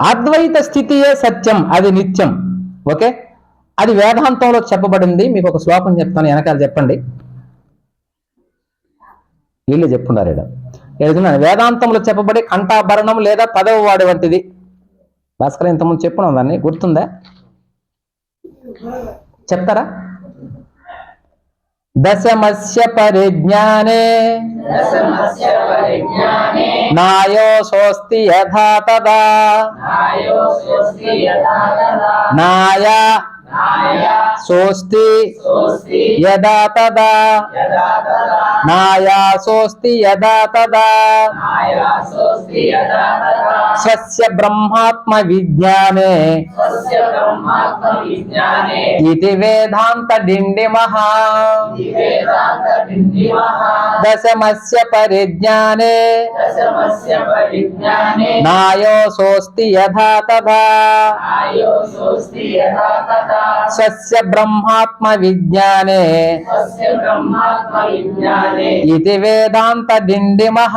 అద్వైత స్థితియే సత్యం అది నిత్యం. ఓకే? అది వేదాంతంలో చెప్పబడింది. మీకు ఒక శ్లోకం చెప్తాను వెనకాల చెప్పండి. వీళ్ళు చెప్పున్నారు ఇక్కడ. వేదాంతంలో చెప్పబడి కంఠాభరణం లేదా పదవ వాడి వంటిది. భాస్కర్ ఇంతకుముందు చెప్పున్నాం దాన్ని గుర్తుందా? చెప్తారా? దశమస్య పరిజ్ఞానే నాయో సోస్తి యథా తదా నాయ సోస్తి యదా తదా నాయా సోస్తి యదా తదా స్వస్య బ్రహ్మాత్మ విజ్ఞానే ఇది వేదాంత డిండిమః దశమస్య పరిజ్ఞానే నాయో సోస్తి యథా తదా స్వస్య బ్రహ్మాత్మ విజ్ఞానే ఇది వేదాంత డిండిమః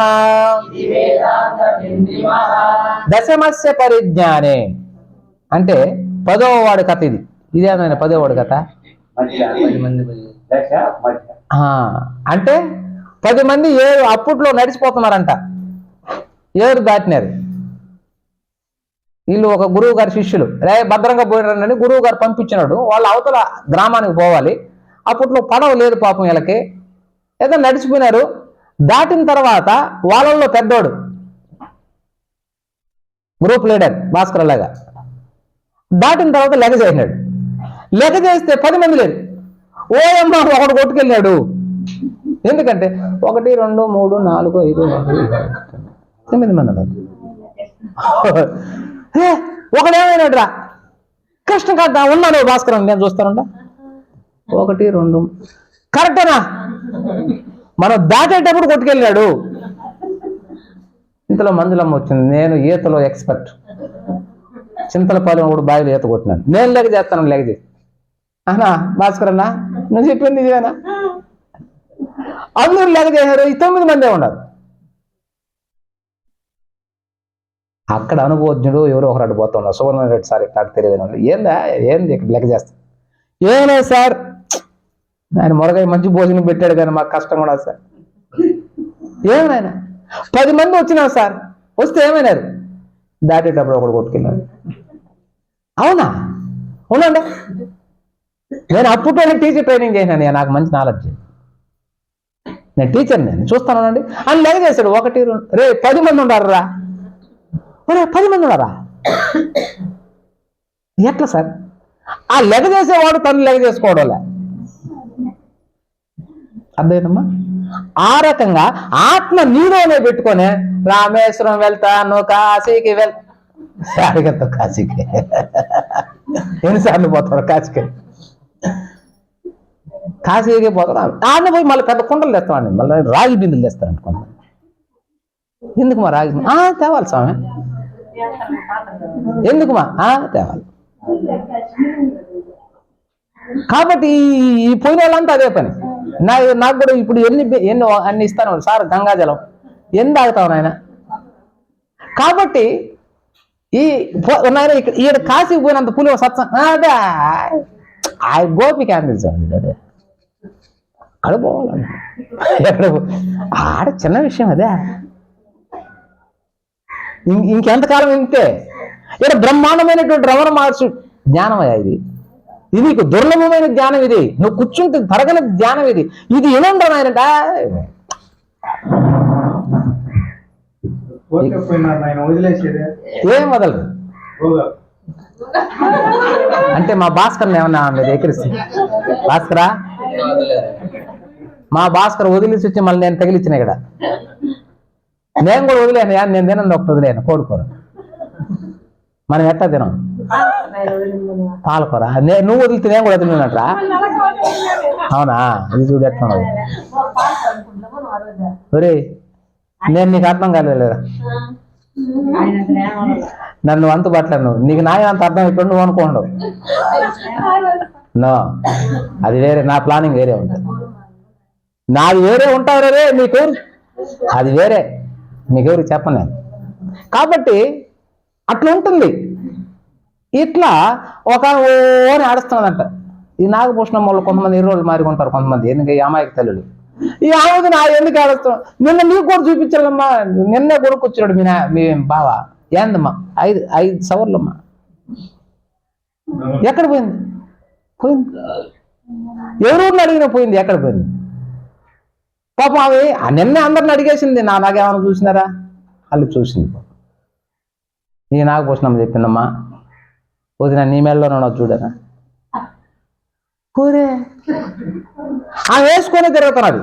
దశమస్య పరిజ్ఞానే అంటే పదవ వాడి కథ ఇది. ఇదేనా పదవ వాడి కథ? అంటే పది మంది ఏడు అప్పట్లో నడిచిపోతున్నారంట. ఏడు దాటినారు. వీళ్ళు ఒక గురువు గారి శిష్యులు రే భద్రంగా పోయినారని గురువు గారు పంపించినాడు వాళ్ళు అవతల గ్రామానికి పోవాలి అప్పట్లో పడవ లేదు పాపం వీళ్ళకి ఏదో నడిచిపోయినారు దాటిన తర్వాత వాళ్ళల్లో పెద్దోడు గ్రూప్ లీడర్ భాస్కర్ లాగా దాటిన తర్వాత లెగ చేసినాడు లెగ చేస్తే పది మంది లేదు ఓయమ్మ ఒకడు కొట్టుకెళ్ళాడు ఎందుకంటే ఒకటి రెండు మూడు నాలుగు ఐదు తొమ్మిది మంది ఒకడేమైనాడురా కృష్ణ కాదు ఉన్నాను భాస్కర్ నేను చూస్తానుండా. ఒకటి రెండు. కరెక్టేనా? మనం దాటేటప్పుడు కొట్టుకెళ్ళాడు. ఇంతలో మందులమ్మ వచ్చింది. నేను ఈతలో ఎక్స్పర్ట్ చింతలపాలెం కూడా బావిలో ఈత కొట్టినాను. నేను లెగ చేస్తాను లెగ చేసి అన్నా భాస్కర్ అన్నా నువ్వు చెప్పింది ఇదేనా అందరూ లెగ చేశారు. ఈ తొమ్మిది మందే ఉన్నారు. అక్కడ అనుభవజ్ఞుడు ఎవరో ఒకరు అడ్డు పోతా ఉన్నారు. సువర్ణ రెడ్డి సార్ ఇక్కడ తెలియదు ఏందా? ఏంది? ఇక్కడ లెక్క చేస్తా. ఏమలే సార్? ఆయన మొరగై మంచి భోజనం పెట్టాడు కానీ మాకు కష్టం కూడా సార్. ఏమైనా పది మంది వచ్చినారు సార్. వస్తే ఏమైనారు? దాటేటప్పుడు ఒకడు కొట్టుకెళ్ళాడు. అవునా? అవునండి నేను అప్పట్లోనే టీచర్ ట్రైనింగ్ చేసినాను. నాకు మంచి నాలెడ్జ్ నేను టీచర్ నేను చూస్తానండి అని లెగ చేశాడు. ఒకటి రెండు రే పది మంది ఉండారు రా ఒరే పది మంది ఉన్నారా ఎట్లా సార్? ఆ లెగ చేసేవాడు తను లెగ చేసుకోవడంలే. అర్థమైందమ్మా? ఆ రకంగా ఆత్మ నీలోనే పెట్టుకొని రామేశ్వరం వెళ్తాను కాశీకి వెళ్ అడిగతో కాశీకి. ఎన్నిసార్లు పోతారు కాశీకి? కాశీకి పోతారు? ఆయన పోయి మళ్ళీ పెద్ద కుండలు తెస్తామండి మళ్ళీ రాగి బిందులు తెస్తారండి కొంత ఎందుకు మా రాగి తేవాలి స్వామి. ఎందుకు మా? ఆ తేవాలి. కాబట్టి ఈ- పోయిన వాళ్ళంతా అదే పని. నా నాకు కూడా ఇప్పుడు ఎన్ని ఎన్ని అన్ని ఇస్తాను సార్ గంగాజలం ఎన్ని తాగుతావు నాయన? కాబట్టి ఈ నాయన ఇక్కడ ఈడ కాశీకి పోయినంత పులి సత్సం అదే. ఆ గోపి క్యాండిల్స్ అదే. అక్కడ పోవాలండి ఎక్కడ ఆడ చిన్న విషయం అదే. ఇంకెంతకాలం ఇంతే? ఇక్కడ బ్రహ్మాండమైనటువంటి రమణ మహర్షి జ్ఞానమయ్యా ఇది. ఇది నీకు దుర్లభమైన జ్ఞానం ఇది. నువ్వు కూర్చుంటే తరగని జ్ఞానం ఇది. ఇది ఏమంటారు నాయనట ఏం వదలరు? అంటే మా భాస్కర్ని ఏమన్నా మీరు భాస్కరా? మా భాస్కర్ వదిలేసి వచ్చి మళ్ళీ నేను తగిలిచ్చిన ఇక్కడ. నేను కూడా వదిలేను యా, నేను తినంది ఒకటి వదిలేను కోడుకూర మనం ఎట్టా తినం? పాలకూర. నేను నువ్వు వదిలితే నేను కూడా వదిలినట్రా అవునా? ఇది చూడు ఎట్లా ఒరే నేను నీకు అర్థం కాలేదులేరా? నన్ను అంతు పట్టలేను నీకు నాయన అంత అర్థం ఇప్పుడు నువ్వు అనుకోండు. నో. అది వేరే నా ప్లానింగ్ వేరే ఉంటుంది. నాది వేరే ఉంటావు రే మీకెవరు అది వేరే. మీకెవరు చెప్పను నేను కాబట్టి అట్లా ఉంటుంది. ఇట్లా ఒక ఓని ఆడుస్తున్నదంట. ఈ నాగభూషణం వాళ్ళు కొంతమంది ఎర్రోళ్ళు మారికుంటారు కొంతమంది ఎందుకంటే ఈ అమాయక తల్లులు. ఈ ఆమెది నా ఎందుకు ఆడుస్తాం నిన్న నీకు కూడా చూపించాలమ్మా. నిన్నే కొనుక్కొచ్చాడు మీ నా మీ బావ. ఏందమ్మా? ఐదు ఐదు సవర్లమ్మా. ఎక్కడ పోయింది? పోయింది? ఎవరు అడిగినా పోయింది? ఎక్కడ పోయింది? పాపం ఆమె ఆ నిన్నే అందరిని అడిగేసింది. నా నాకేమైనా చూసినారా? వాళ్ళు చూసింది పాపం. ఈ నాగభూషణమ్మ చెప్పిందమ్మా. వదిన నీ మెళ్ళలో ఉన్నావు చూడరా? కూరే ఆమె వేసుకొని తిరుగుతున్నది.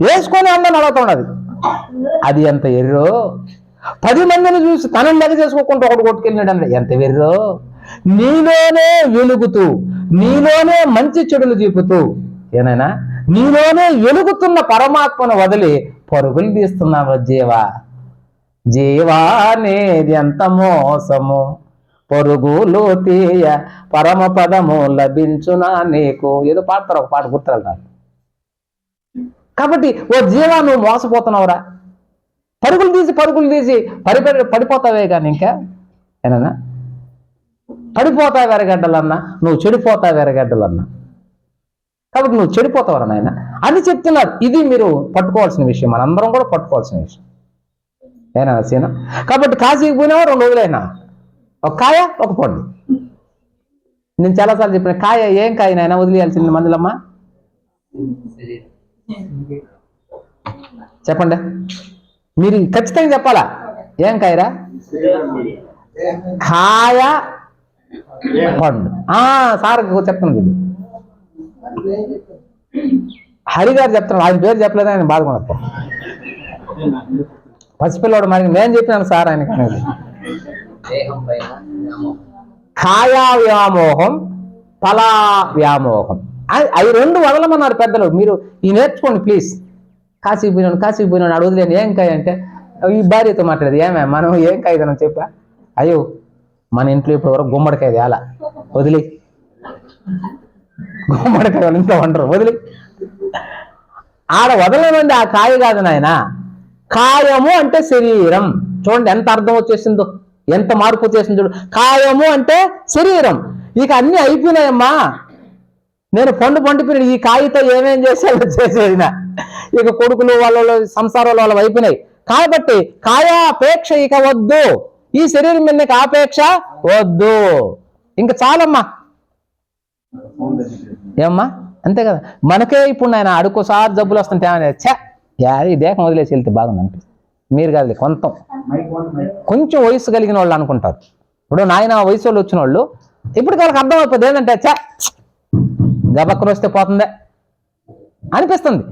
వేసుకొని అందరిని అడుగుతున్నది. అది ఎంత ఎర్రో. పది మందిని చూసి తనని లెక్క చేసుకోకుండా ఒకటి కొట్టుకెళ్ళినాడు అంటే ఎంత వెర్రో నీలోనే వెలుగుతూ నీలోనే మంచి చెడులు చూపుతూ ఏనైనా? నీలోనే వెలుగుతున్న పరమాత్మను వదిలి పరుగులు తీస్తున్నావు జీవా. జీవానేది ఎంత మోసము. పొరుగులు తీయ పరమ పదము లభించునా నీకు? ఏదో పాడతారు ఒక పాట గుర్తురాలి కాబట్టి ఓ జీవా నువ్వు మోసపోతున్నావురా. పరుగులు తీసి పరుగులు తీసి పడిపడి పడిపోతావే కానీ ఇంకా? ఏనా పడిపోతావు ఎరగడ్డలన్నా నువ్వు చెడిపోతావు ఎరగడ్డలన్నా కాబట్టి నువ్వు చెడిపోతావరా నాయన? అని చెప్తున్నారు. ఇది మీరు పట్టుకోవాల్సిన విషయం. మనందరం కూడా పట్టుకోవాల్సిన విషయం. ఏనా సీన? కాబట్టి కాశీకి పోయినావా? రెండు రోజులైనా? ఒక కాయ ఒక పండు. నేను చాలాసార్లు చెప్పిన కాయ ఏం కాయ నాయన? వదిలేయాల్సింది మందులమ్మా? చెప్పండి. మీరు ఖచ్చితంగా చెప్పాలా? ఏం కాయరా? కాయ పండు. ఆ సార్ చెప్తాను చూడు హరి గారు చెప్తున్నారు. ఆయన పేరు చెప్పలేదు ఆయన బాధపడతాం పసిపిల్లవాడు మరి నేను చెప్పినాను సార్ ఆయనకి అనేది? కాయా వ్యామోహం ఫలా వ్యామోహం అవి రెండు వదలమన్నారు పెద్దలు. మీరు ఈ నేర్చుకోండి ప్లీజ్. కాశీకి పోయినాడు కాశీకి పోయినాడు అడుగు ఏం కాయ అంటే ఈ భార్యతో మాట్లాడేది. ఏమే మనం ఏం కాయదనం చెప్పా? అయ్యో మన ఇంట్లో ఇప్పుడు వరకు గుమ్మడికాయ అలా వదిలి. గుమ్మడికాయలు వాళ్ళ వండరు. వదిలి. ఆడ వదలమంది ఆ కాయ కాదు నాయన. కాయము అంటే శరీరం. చూడండి ఎంత అర్థం వచ్చేసిందో. ఎంత మార్పు వచ్చేసింది చూడు. కాయము అంటే శరీరం. ఇక అన్ని అయిపోయినాయమ్మా. నేను పండు పండిపోయిన ఈ కాయతో ఏమేం చేసేది చేసేదిన. ఇక కొడుకులు వాళ్ళ సంసారాలు వాళ్ళ అయిపోయినాయి. కాబట్టి కాయాపేక్ష ఇక వద్దు. ఈ శరీరం మీద ఆపేక్ష వద్దు. ఇంకా చాలమ్మా. ఏమ్మా? అంతే కదా. మనకే ఇప్పుడు ఆయన అడుకోసారి జబ్బులు వస్తుంటే ఛా ఛే! ఈ దేహం వదిలేసి వెళ్తే బాగుంది అనిపిస్తుంది. మీరు కాదు కొంత. కొంచెం వయసు కలిగిన వాళ్ళు అనుకుంటారు. ఇప్పుడు నాయన వయసు వాళ్ళు వచ్చిన వాళ్ళు ఇప్పుడు వాళ్ళకి అర్థం అయిపోతుంది ఏంటంటే ఛే! గబక్కన వస్తే పోతుందే. అనిపిస్తుంది.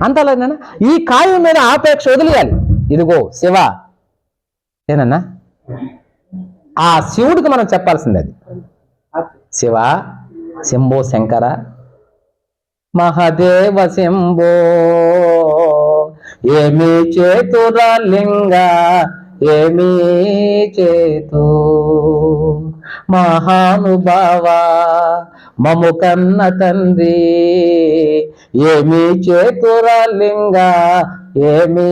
అంతలేదన్నా ఈ కాయం మీద ఆపేక్ష వదిలేయాలి. ఇదిగో శివ. ఏనన్నా? ఆ శివుడికి మనం చెప్పాల్సింది అది. శివ శంభో శంకర. మహదేవ శంభో ఏమి చేతురా లింగ ఏమి చేతు. మహానుభావ మము కన్న తండ్రి ఏమి చేతురా లింగ ఏమి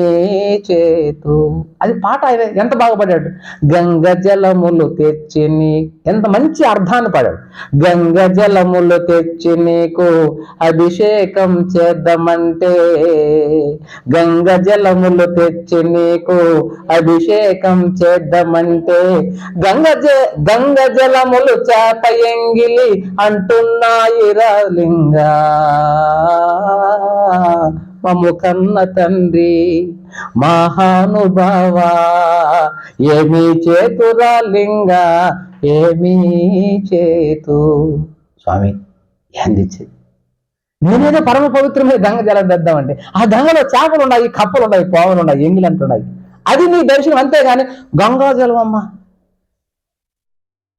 చేతు. అది పాట ఆయన ఎంత బాగా పాడాడు? గంగ జలములు తెచ్చి నీ ఎంత మంచి అర్థాన్ని పాడాడు. గంగ జలములు తెచ్చి నీకు అభిషేకం చేద్దామంటే. గంగ జలములు తెచ్చి నీకు అభిషేకం చేద్దామంటే. గంగ జ గంగ జలములు చేప ఎంగిలి అంటున్నాయి రాలింగా మము కన్న తండ్రి మహానుభావ. ఏమి చేతురా లింగ ఏమి చేతు. స్వామి ఏందిచ్చి నేనేదో పరమ పవిత్రమే గంగ జలం తెద్దామండి. ఆ గంగలో చేపలు ఉన్నాయి కప్పలు ఉన్నాయి పావులు ఉన్నాయి ఎంగిలు అంటున్నాయి అది నీ దర్శనం అంతేగాని గంగా జలం అమ్మా.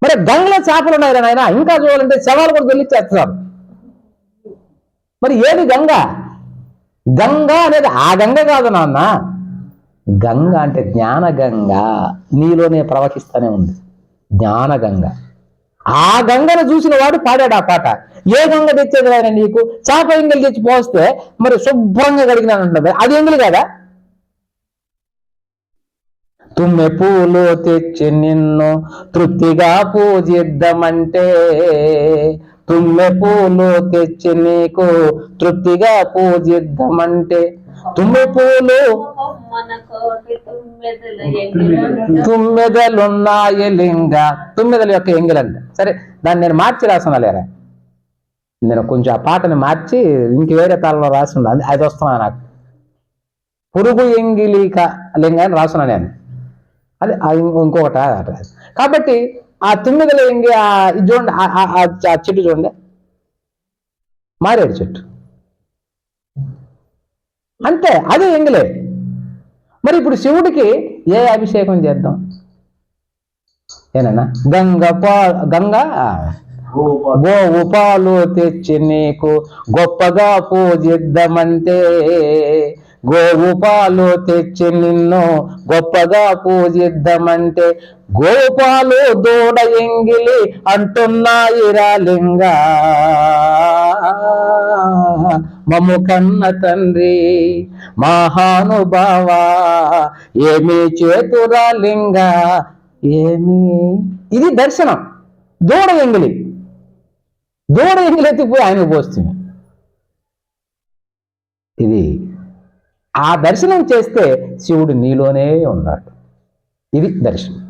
మరి గంగలో చేపలు ఉన్నాయి నాయన ఇంకా చూడాలంటే శవాలు కూడా వెళ్ళిచ్చేస్తున్నారు మరి ఏది గంగ? గంగ అనేది ఆ గంగ కాదు నాన్న. గంగ అంటే జ్ఞానగంగ. నీలోనే ప్రవహిస్తూనే ఉంది. జ్ఞానగంగ. ఆ గంగను చూసిన వాడు పాడాడు ఆ పాట. ఏ గంగ తెచ్చేది ఆయన నీకు? చేప ఎంగిలి తెచ్చి పోస్తే మరి శుభ్రంగా కడిగినాను అది ఎంగిలి కదా? తుమ్మె పూలు తెచ్చి నిన్ను తృప్తిగా పూజిద్దామంటే తుమ్మె పూలు తెచ్చి నీకు తృప్తిగా పూజిద్దామంటే. తుమ్మె పూలు తుమ్మెదలున్నాయి లింగ. తుమ్మెదల యొక్క ఎంగిలంట సరే దాన్ని నేను మార్చి రాస్తున్నా లేరా? నేను కొంచెం ఆ పాటని మార్చి ఇంక వేరే తాళంలో రాసి అది- వస్తున్నా నాకు. పురుగు ఎంగిలిక లింగ అని రాస్తున్నా నేను. అది అది ఇంకొకట కాబట్టి ఆ తుమ్మెదల ఎంగి ఆ ఇది చూడండి ఆ- చెట్టు చూడండి. మారేడు చెట్టు. అంతే అదే ఎంగిలే మరి ఇప్పుడు శివుడికి ఏ అభిషేకం చేద్దాం? ఏనన్నా? గంగ పా గంగ? గోవు పాలు తెచ్చి నీకు గొప్పగా పూజిద్దామంటే. గోవు పాలు తెచ్చి నిన్ను గొప్పగా పూజిద్దామంటే గోవు పాలు దూడ ఎంగిలి అంటున్నాయి రాలింగా. మమ్ము కన్న తండ్రి మహానుభావా ఏమి చేతురా లింగ ఏమి. ఇది దర్శనం. దూడ ఎంగిలి. దూడ ఎంగిలి ఎత్తిపోయి ఆయన పోస్తుంది. ఇది ఆ దర్శనం చేస్తే శివుడు నీలోనే ఉన్నాడు. ఇది దర్శనం.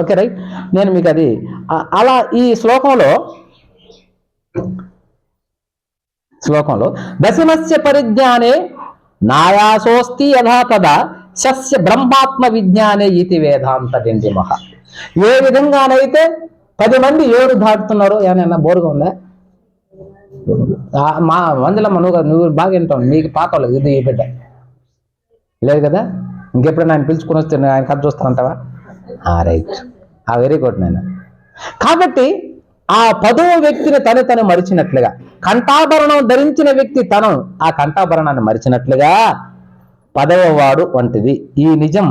Okay right? నేను మీకు అది అలా ఈ శ్లోకంలో శ్లోకంలో దశమస్య పరిజ్ఞానే నాయాసోస్తి యథా తదా సస్య బ్రహ్మాత్మ విజ్ఞానే ఇతి వేదాంత మహా ఏ విధంగానైతే పది మంది ఏరు దాటుతున్నారో ఏమైనా బోరుగా ఉందా? మా వందల నువ్వు నువ్వు బాగా వింటావు నీకు పాత వాళ్ళకి ఇది బిడ్డ. లేదు కదా? ఇంకెప్పుడైనా ఆయన పిలుచుకుని వస్తే ఆయన కథ చూస్తానంటావా? రైట్. ఆ వెరీ గుడ్ నేను కాబట్టి ఆ పదవ వ్యక్తిని తను తను మరిచినట్లుగా కంఠాభరణం ధరించిన వ్యక్తి తను ఆ కంఠాభరణాన్ని మరిచినట్లుగా పదవ వాడు వంటిది. ఈ నిజం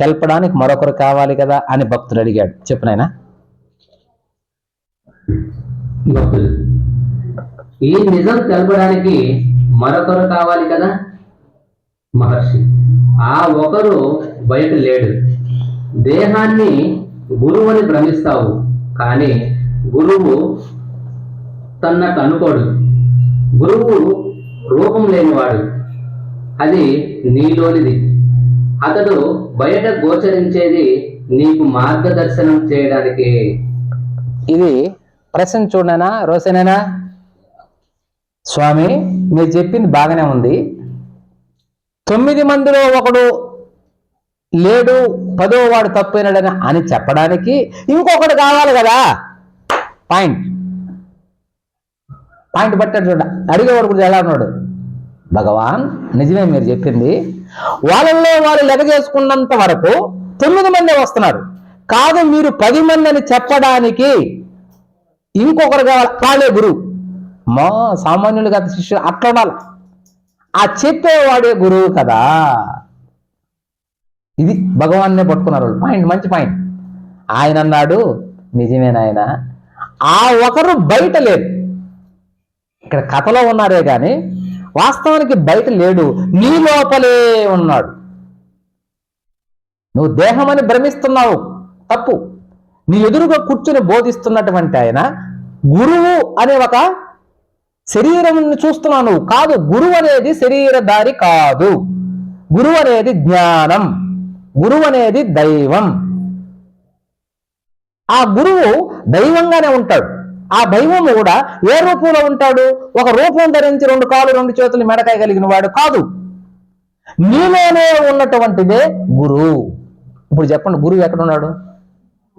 తెలపడానికి మరొకరు కావాలి కదా అని భక్తుడు అడిగాడు. చెప్పు ఈ నిజం తెలపడానికి మరొకరు కావాలి కదా? మహర్షి. ఆ ఒకరు బయట లేడు. దేహాన్ని గురువు అని భ్రమిస్తావు కానీ గురువు తన్నట్టు అనుకోడు గురువు రూపం లేనివాడు. అది నీలోనిది. అతడు బయట గోచరించేది నీకు మార్గదర్శనం చేయడానికి. ఇది ప్రశ్న చూడనా రోసేనేనా స్వామి మీరు చెప్పింది బాగానే ఉంది. తొమ్మిది మందిలో ఒకడు లేడు పదో వాడు తప్పైనాడని అని చెప్పడానికి ఇంకొకడు కావాలి కదా. పాయింట్ పాయింట్ పట్టాడు చూడ అడిగేవాడు కూడా ఎలా ఉన్నాడు? భగవాన్ నిజమే మీరు చెప్పింది. వాళ్ళల్లో వాళ్ళు లెగ చేసుకున్నంత వరకు తొమ్మిది మంది వస్తున్నారు. కాదు మీరు పది మంది అని చెప్పడానికి ఇంకొకరు కావాలి. వాళ్ళే గురువు. మా సామాన్యులు కదా శిష్యులు అట్లా ఉండాలి. ఆ చెప్పేవాడే గురువు కదా. ఇది భగవాన్నే పట్టుకున్నారు వాళ్ళు. పాయింట్ మంచి పాయింట్. ఆయన అన్నాడు నిజమేనాయన ఆ ఒకరు బయట లేరు. ఇక్కడ కథలో ఉన్నారే కానీ వాస్తవానికి బయట లేడు. నీ లోపలే ఉన్నాడు. నువ్వు దేహం అని భ్రమిస్తున్నావు. తప్పు. నీ ఎదురుగా కూర్చుని బోధిస్తున్నటువంటి ఆయన గురువు అనే ఒక శరీరం చూస్తున్నాను. కాదు గురువు అనేది శరీరధారి కాదు. గురువు అనేది జ్ఞానం. గురువు అనేది దైవం. ఆ గురువు దైవంగానే ఉంటాడు. ఆ దైవం కూడా ఏ రూపంలో ఉంటాడు? ఒక రూపం ధరించి రెండు కాళ్ళు రెండు చేతులు మెడకాయ కలిగిన వాడు కాదు. నీలోనే ఉన్నటువంటిదే గురువు. ఇప్పుడు చెప్పండి గురువు ఎక్కడ ఉన్నాడు?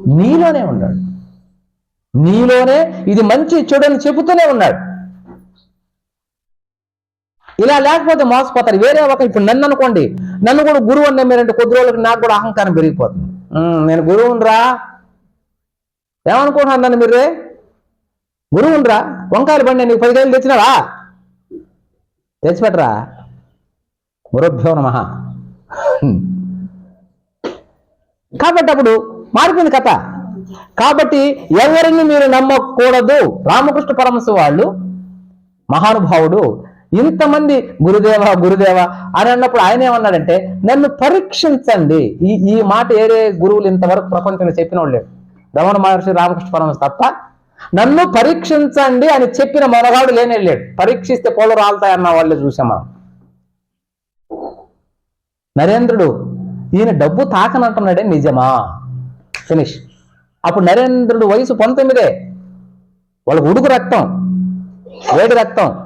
నీలోనే ఉన్నాడు. నీలోనే ఇది మంచి చెడు అని చెబుతూనే ఉన్నాడు. ఇలా లేకపోతే మోసపోతారు. వేరే ఒక ఇప్పుడు నన్ను అనుకోండి నన్ను కూడా గురువు అని నమ్మారంటే కొద్ది రోజులకి నాకు కూడా అహంకారం పెరిగిపోతుంది. నేను గురువునరా ఏమనుకుంటున్నాను నన్ను మీరే? గురువునరా వంకాయలు బండి నీకు పదివేలు తెచ్చినావా? తెచ్చిపెట్టరా? గురుభ్యో నమ. కాబట్టి అప్పుడు మారిపోయింది కథ. కాబట్టి ఎవరిని మీరు నమ్మకూడదు. రామకృష్ణ పరమశ వాళ్ళు మహానుభావుడు ఇంతమంది గురుదేవ గురుదేవ అని అన్నప్పుడు ఆయన ఏమన్నాడంటే నన్ను పరీక్షించండి. ఈ ఈ మాట ఏరే గురువులు ఇంతవరకు ప్రపంచంలో చెప్పిన వాళ్ళు లేడు రమణ మహర్షి రామకృష్ణ పరమహంస తప్ప నన్ను పరీక్షించండి అని చెప్పిన మనగాడు లేనే పరీక్షిస్తే పోలు రాలుతాయన్న వాళ్ళే చూసాం మనం. నరేంద్రుడు ఈయన డబ్బు తాకనంటున్నాడే నిజమా? ఫినిష్. అప్పుడు నరేంద్రుడు వయసు పంతొమ్మిదే. వాళ్ళకు ఉడుకు రక్తం వేడి రక్తం.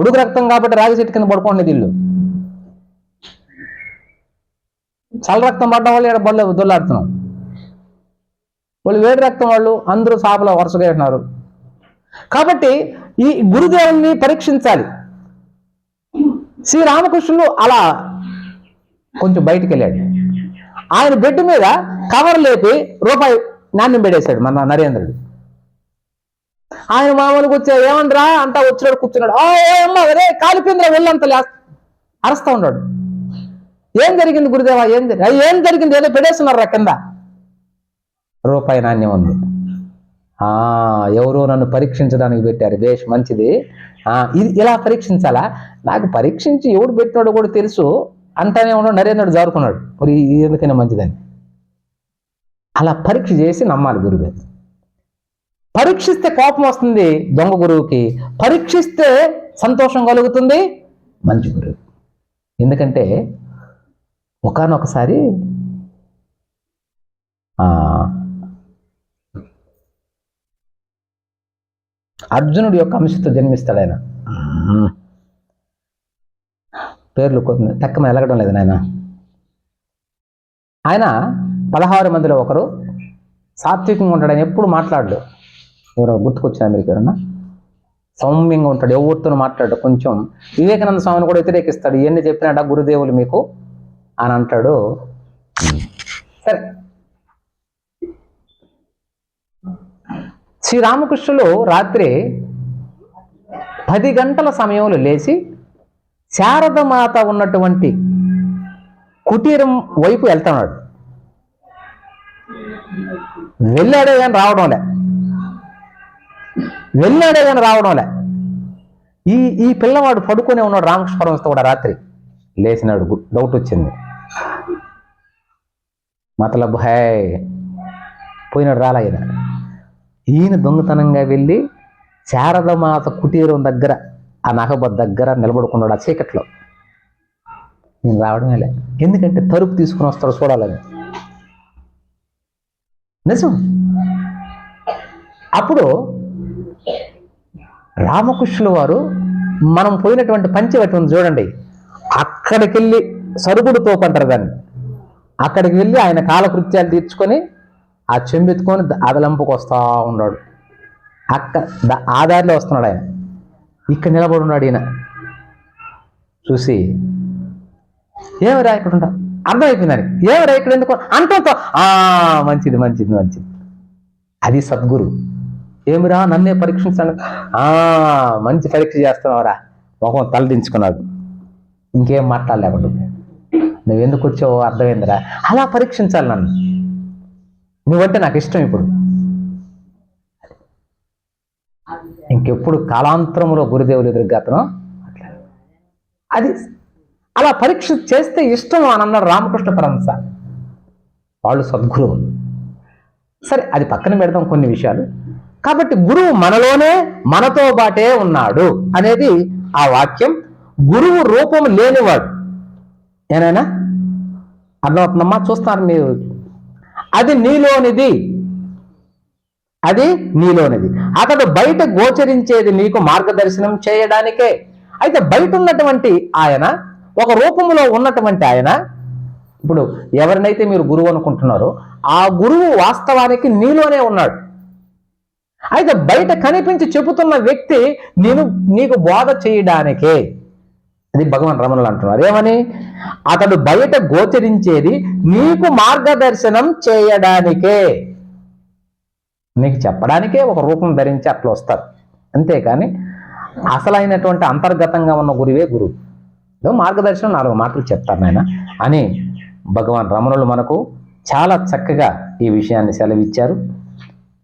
ఉడుకు రక్తం కాబట్టి రాగి చెట్టు కింద పడుకోండి ఇల్లు చల్ల రక్తం పడ్డం వల్ల ఇక్కడ బళ్ళు దొల్లాడుతున్నాం. వాళ్ళు వేడి రక్తం వాళ్ళు అందరూ సాపలో వరుసగా ఉన్నారు కాబట్టి ఈ గురుదేవుల్ని పరీక్షించాలి. శ్రీరామకృష్ణులు అలా కొంచెం బయటికి వెళ్ళాడు. ఆయన బెడ్ మీద కవర్ లేపి రూపాయి నాణ్యం పెట్టేశాడు మన నరేంద్రుడు. ఆయన మామూలుగా వచ్చా ఏమంటారా అంతా వచ్చినాడు కూర్చున్నాడు. "ఆ, ఏ అమ్మ అరే కాలిపోయిందిరా వెళ్ళంత అరస్తా ఉన్నాడు. ఏం జరిగింది గురుదేవా? ఏం జరిగింది ఏం జరిగింది? ఏదో పెడేస్తున్నారు కింద. రూపాయి నాణ్యం ఉంది. ఆ ఎవరో నన్ను పరీక్షించడానికి పెట్టారు. బేష్ మంచిది. ఆ ఇది ఇలా పరీక్షించాలా? నాకు పరీక్షించి ఎవడు పెట్టినాడో కూడా తెలుసు. అంటానే ఉన్నాడు నరేంద్రుడు జారుకున్నాడు. మరి ఎందుకైనా మంచిదని. అలా పరీక్ష చేసి నమ్మాలి గురుగారు పరీక్షిస్తే కోపం వస్తుంది దొంగ గురువుకి. పరీక్షిస్తే సంతోషం కలుగుతుంది మంచి గురువు. ఎందుకంటే ఒకనొకసారి అర్జునుడి యొక్క అంశతో జన్మిస్తాడు ఆయన పేర్లు కొన్ని తక్కువ ఎలగడం లేదు నాయన. ఆయన పదహారు మందిలో ఒకరు సాత్వికంగా ఉంటాడు ఆయన ఎప్పుడు మాట్లాడు ఎవరో గుర్తుకొచ్చిన మీరు ఎవరన్నా? సౌమ్యంగా ఉంటాడు ఎవరితో మాట్లాడు కొంచెం వివేకానంద స్వామిని కూడా వ్యతిరేకిస్తాడు. ఇవన్నీ చెప్పినాడ గురుదేవులు మీకు? అని అంటాడు. సరే. శ్రీరామకృష్ణులు రాత్రి పది గంటల సమయంలో లేచి శారదమాత ఉన్నటువంటి కుటీరం వైపు వెళ్తున్నాడు. వెళ్ళాడే కానీ రావడంలే వెళ్ళాడే కానీ రావడంలే. ఈ ఈ పిల్లవాడు పడుకొని ఉన్నాడు రామకృష్ణ పరమస్తో కూడా రాత్రి. లేచినాడు డౌట్ వచ్చింది. మతలబ్ హాయ్ పోయినాడు రాలయ్యన ఈయన దొంగతనంగా వెళ్ళి శారదమాత కుటీరం దగ్గర ఆ నగబ దగ్గర నిలబడుకున్నాడు ఆ చీకట్లో. నేను రావడమే లే. ఎందుకంటే తలుపు తీసుకుని వస్తాడు చూడాలని. నిజం? అప్పుడు రామకృష్ణుల వారు మనం పోయినటువంటి పంచవటి ఉంది చూడండి. అక్కడికి వెళ్ళి సరుగుడు తోపంటారు దాన్ని. అక్కడికి వెళ్ళి ఆయన కాలకృత్యాలు తీర్చుకొని ఆ చెంబెత్తుకొని అదలంపుకు వస్తూ ఉన్నాడు. అక్క ఆ దారిలో వస్తున్నాడు ఆయన. ఇక్కడ నిలబడి ఉన్నాడు ఈయన. చూసి ఏమరా ఇక్కడ ఉంటా అర్థమైపోయింది దానికి ఏమరా ఇక్కడ ఎందుకు? అంటూ మంచిది మంచిది మంచిది. అది సద్గురు. ఏమిరా నన్నే పరీక్షించాను? ఆ మంచి పరీక్ష చేస్తున్నావురా. మొహం తలదించుకున్నాడు. ఇంకేం మాట్లాడలేకుండా నువ్వు ఎందుకు వచ్చావో అర్థమైందిరా. అలా పరీక్షించాలి నన్ను. నువ్వంటే నాకు ఇష్టం ఇప్పుడు. ఇంకెప్పుడు కాలాంతరంలో గురుదేవులు ఎదురుగా అతను అది అలా పరీక్ష చేస్తే ఇష్టం అని అన్నాడు రామకృష్ణ పరమస వాళ్ళు సద్గురువులు. సరే అది పక్కన పెడదాం కొన్ని విషయాలు. కాబట్టి గురువు మనలోనే మనతో బాటే ఉన్నాడు అనేది ఆ వాక్యం. గురువు రూపం లేనివాడు. ఏనాయనా అర్థమవుతుందమ్మా చూస్తారు మీరు. అది నీలోనిది. అది నీలోనిది. అతడు బయట గోచరించేది నీకు మార్గదర్శనం చేయడానికే. అయితే బయట ఉన్నటువంటి ఆయన ఒక రూపంలో ఉన్నటువంటి ఆయన ఇప్పుడు ఎవరినైతే మీరు గురువు అనుకుంటున్నారో ఆ గురువు వాస్తవానికి నీలోనే ఉన్నాడు. అయితే బయట కనిపించి చెబుతున్న వ్యక్తి నేను నీకు బోధ చేయడానికే. అది భగవాన్ రమణులు అంటున్నారు. ఏమని? అతడు బయట గోచరించేది నీకు మార్గదర్శనం చేయడానికే. నీకు చెప్పడానికే ఒక రూపం ధరించి అట్లా వస్తారు. అంతేకాని అసలైనటువంటి అంతర్గతంగా ఉన్న గురువే గురువు. ఏదో మార్గదర్శనం నాలుగు మాటలు చెప్తారు నాయన. అని భగవాన్ రమణులు మనకు చాలా చక్కగా ఈ విషయాన్ని సెలవిచ్చారు.